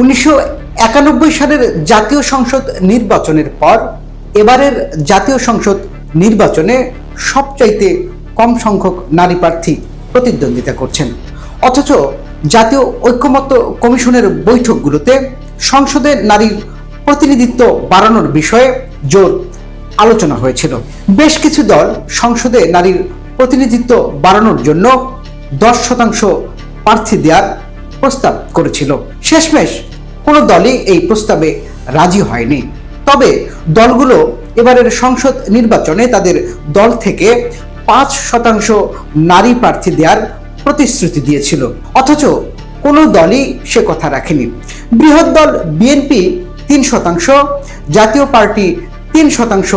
উনিশশো একানব্বই সালের জাতীয় সংসদ নির্বাচনের পর এবারের জাতীয় সংসদ নির্বাচনে সবচাইতে কম সংখ্যক নারী প্রার্থী প্রতিদ্বন্দ্বিতা করছেন। অথচ জাতীয় ঐক্যমত্য কমিশনের বৈঠকগুলোতে সংসদে নারীর প্রতিনিধিত্ব বাড়ানোর বিষয়ে জোর আলোচনা হয়েছিল। বেশ কিছু দল সংসদে নারীর প্রতিনিধিত্ব বাড়ানোর জন্য দশ শতাংশ প্রার্থী দেওয়ার প্রস্তাব করেছিল। শেষমেশ কোনো দলই এই প্রস্তাবে রাজি হয়নি। তবে দলগুলো এবারের সংসদ নির্বাচনে তাদের দল থেকে পাঁচ শতাংশ নারী প্রার্থী দেওয়ার প্রতিশ্রুতি দিয়েছিল। অথচ কোনো দলই সে কথা রাখেনি। বৃহৎ দল বিএনপি তিন শতাংশ, জাতীয় পার্টি তিন শতাংশ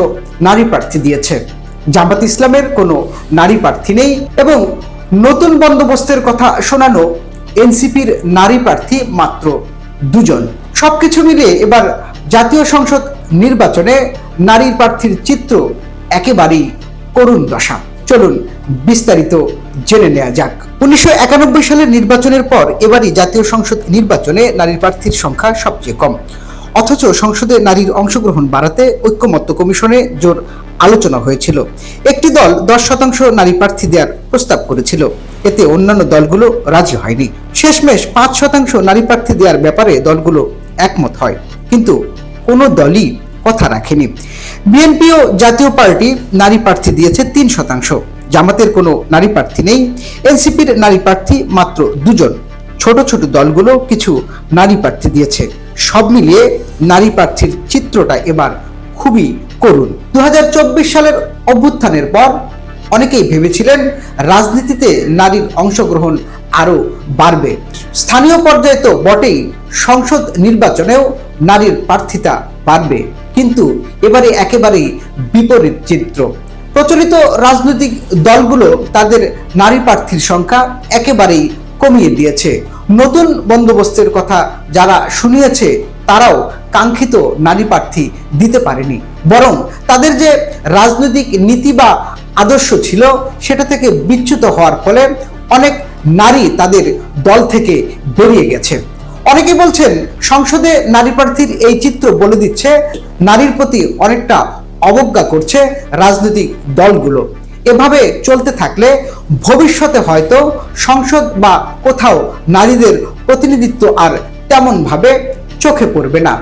নারী প্রার্থী দিয়েছে। জামাত ইসলামের কোনো নারী প্রার্থী নেই এবং নতুন বন্দোবস্তের কথা শোনানো এনসিপির নারী প্রার্থী মাত্র দুজন। সবকিছু মিলিয়ে এবার জাতীয় সংসদ নির্বাচনে নারী প্রার্থীর চিত্র একেবারেই করুণ দশা। চলুন বিস্তারিত জেনে নেওয়া যাক। উনিশশো একানব্বই সালের নির্বাচনের পর এবারই জাতীয় সংসদ নির্বাচনে নারী প্রার্থীর সংখ্যা সবচেয়ে কম। অথচ সংসদে নারীর অংশগ্রহণ বাড়াতে ঐক্যমত্য কমিশনে জোর আলোচনা হয়েছিল। একটি দল দশ শতাংশ নারী প্রার্থী দেওয়ার প্রস্তাব করেছিল। এতে অন্যান্য দলগুলো রাজি হয়নি। শেষমেশ পাঁচ শতাংশ নারী প্রার্থী দেওয়ার ব্যাপারে দলগুলো একমত হয়। কিন্তু কোনো দলই কথা রাখেনি। বিএনপি ও জাতীয় পার্টি নারী প্রার্থী দিয়েছে তিন শতাংশ। জামাতের কোনো নারী প্রার্থী নেই। এনসিপির নারী প্রার্থী মাত্র দুজন। ছোট ছোট দলগুলো কিছু নারী প্রার্থী দিয়েছে। সব মিলিয়ে নারী প্রার্থীর চিত্রটা এবার খুবই করুণ দু সালের অভ্যুত্থানের পর অনেকেই ভেবেছিলেন রাজনীতিতে নারীর অংশগ্রহণ আরও বাড়বে। স্থানীয় পর্যায়ে তো বটেই, সংসদ নির্বাচনেও নারীর প্রার্থিতা বাড়বে। কিন্তু এবারে একেবারেই বিপরীত চিত্র। প্রচলিত রাজনৈতিক দলগুলো তাদের নারী প্রার্থীর সংখ্যা একেবারেই কমিয়ে দিয়েছে। নতুন বন্দোবস্তের কথা যারা শুনিয়েছে, তারাও কাঙ্ক্ষিত নারী প্রার্থী দিতে পারেনি। বরং তাদের যে রাজনৈতিক নীতি বা আদর্শ ছিল, সেটা থেকে বিচ্যুত হওয়ার ফলে অনেক নারী তাদের দল থেকে বেরিয়ে গেছে। অনেকে বলছেন, সংসদে নারী প্রার্থীর এই চিত্র বলে দিচ্ছে, নারীর প্রতি অনেকটা অবজ্ঞা করছে রাজনৈতিক দলগুলো। এভাবে চলতে থাকলে ভবিষ্যতে হয়তো সংসদ বা কোথাও নারীদের প্রতিনিধিত্ব আর তেমনভাবে চোখে পড়বে না।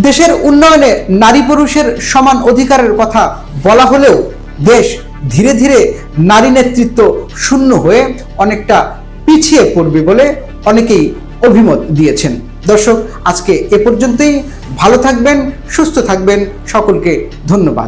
দেশের উন্নয়নে নারী পুরুষের সমান অধিকারের কথা বলা হলেও দেশ ধীরে ধীরে নারী নেতৃত্ব শূন্য হয়ে অনেকটা পিছিয়ে পড়বে বলে অনেকেই অভিমত দিয়েছেন। দর্শক, আজকে এ পর্যন্তই। ভালো থাকবেন, সুস্থ থাকবেন। সকলকে ধন্যবাদ।